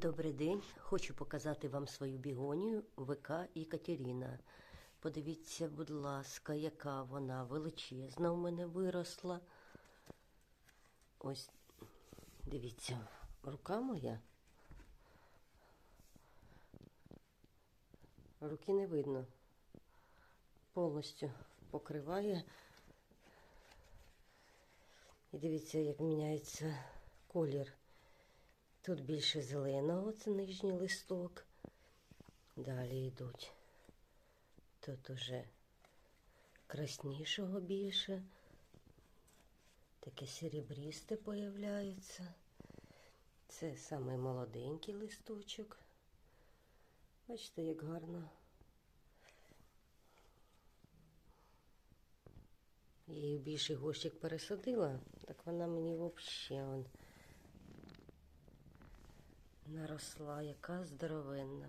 Добрий день. Хочу показати вам свою бігонію ВК Екатерина. Подивіться, будь ласка, яка вона величезна у мене виросла. Ось, дивіться, рука моя. Руки не видно. Повністю покриває. І дивіться, як міняється колір. Тут більше зеленого, це нижній листок. Далі йдуть. Тут уже краснішого більше. Таке серебрісте появляється. Це самий молоденький листочок. Бачите, як гарно. Я її більший горщик пересадила, так вона мені взагалі наросла, яка здоровенна.